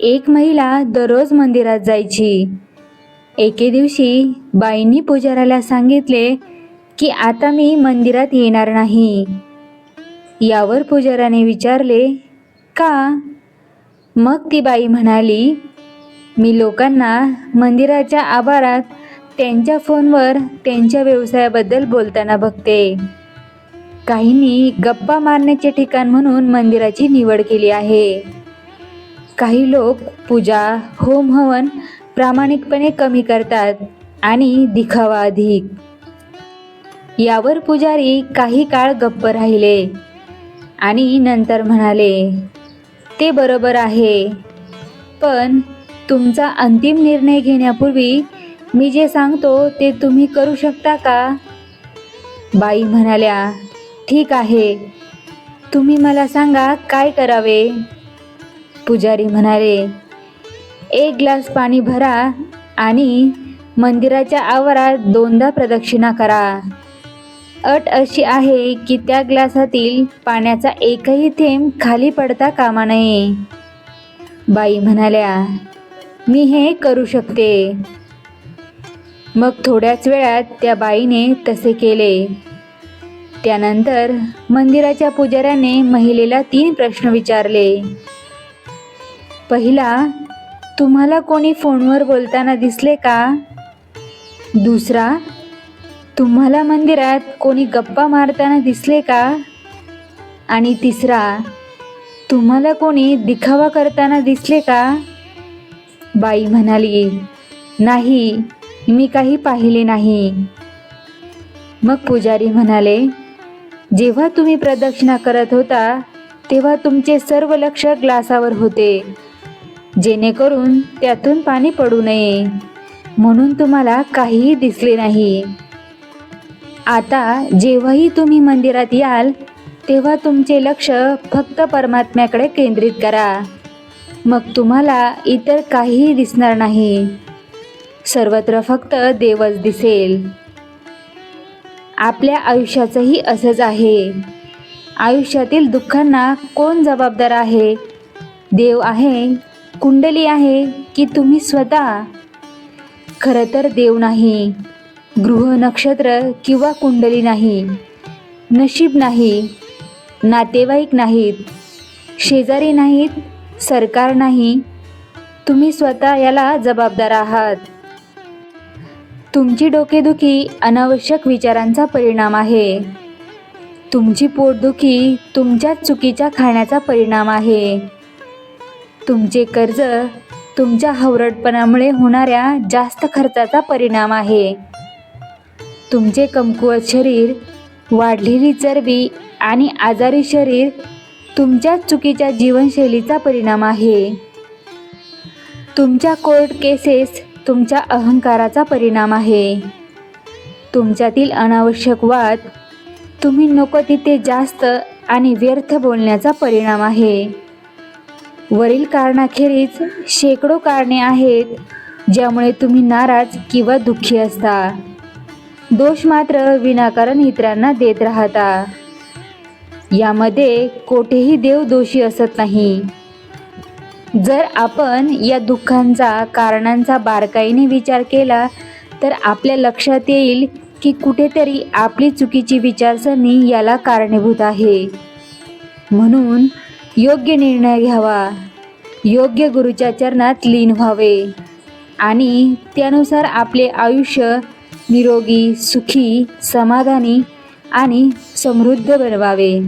एक महिला दररोज मंदिरात जायची. एके दिवशी बाईंनी पुजाऱ्याला सांगितले की आता मी मंदिरात येणार नाही. यावर पुजाऱ्याने विचारले का? मग ती बाई म्हणाली मी लोकांना मंदिराच्या आवारात त्यांच्या फोनवर त्यांच्या व्यवसायाबद्दल बोलताना बघते. काहींनी गप्पा मारण्याचे ठिकाण म्हणून मंदिराची निवड केली आहे. काही लोक पूजा होम हवन प्रामाणिकपणे कमी करतात आणि दिखावा अधिक. यावर पुजारी काही काळ गप्प राहिले आणि नंतर म्हणाले ते बरोबर आहे. पण तुमचा अंतिम निर्णय घेण्यापूर्वी मी जे सांगतो ते तुम्ही करू शकता का? बाई म्हणाल्या ठीक आहे. तुम्ही मला सांगा काय करावे? पुजारी म्हणाले एक ग्लास पाणी भरा आणि मंदिराच्या आवारात दोनदा प्रदक्षिणा करा. अट अशी आहे की त्या ग्लासातील पाण्याचा एकही थेंब खाली पडता कामा नये. बाई म्हणाल्या मी हे करू शकते. मग थोड्याच वेळात त्या बाईने तसे केले. त्यानंतर मंदिराच्या पुजाऱ्याने महिलेला तीन प्रश्न विचारले. पहिला तुम्हाला कोणी फोनवर बोलताना दिसले का? दुसरा तुम्हाला मंदिरात कोणी गप्पा मारताना दिसले का? आणि तिसरा तुम्हाला कोणी दिखावा करताना दिसले का? बाई म्हणाली नाही मी काही पाहिले नाही. मग पुजारी म्हणाले जेव्हा तुम्ही प्रदक्षिणा करत होता तेव्हा तुमचे सर्व लक्ष ग्लासावर होते. जेणेकरून त्यातून पाणी पडू नये. म्हणून तुम्हाला काहीही दिसले नाही. आता जेव्हाही तुम्ही मंदिरात याल तेव्हा तुमचे लक्ष फक्त परमात्म्याकडे केंद्रित करा. मग तुम्हाला इतर काहीही दिसणार नाही. सर्वत्र फक्त देवच दिसेल. आपल्या आयुष्याचंही असंच आहे. आयुष्यातील दुःखांना कोण जबाबदार आहे? देव आहे कुंडली आहे की तुम्ही स्वतः? खरं तर देव नाही गृह नक्षत्र किंवा कुंडली नाही नशीब नाही नातेवाईक नाहीत शेजारी नाहीत सरकार नाही तुम्ही स्वतः याला जबाबदार आहात. तुमची डोकेदुखी अनावश्यक विचारांचा परिणाम आहे. तुमची पोटदुखी तुमच्याच चुकीच्या खाण्याचा परिणाम आहे. तुमचे कर्ज तुमच्या हवरटपणामुळे होणाऱ्या जास्त खर्चाचा परिणाम आहे. तुमचे कमकुवत शरीर वाढलेली चरबी आणि आजारी शरीर तुमच्याच चुकीच्या जीवनशैलीचा परिणाम आहे. तुमच्या कोर्ट केसेस तुमच्या अहंकाराचा परिणाम आहे. तुमच्यातील अनावश्यक वाद तुम्ही नको तिथे जास्त आणि व्यर्थ बोलण्याचा परिणाम आहे. वरील कारणाखेरीज शेकडो कारणे आहेत ज्यामुळे तुम्ही नाराज किंवा दुःखी असता. दोष मात्र विनाकारण इतरांना देत राहता. यामध्ये कोठेही देव दोषी असत नाही. जर आपण या दुःखांचा कारणांचा बारकाईने विचार केला तर आपल्या लक्षात येईल की कुठेतरी आपली चुकीची विचारसरणी याला कारणीभूत आहे. म्हणून योग्य निर्णय घ्यावा. योग्य गुरुच्या चरणात लीन व्हावे. आणि त्यानुसार आपले आयुष्य निरोगी सुखी समाधानी आणि समृद्ध बनवावे.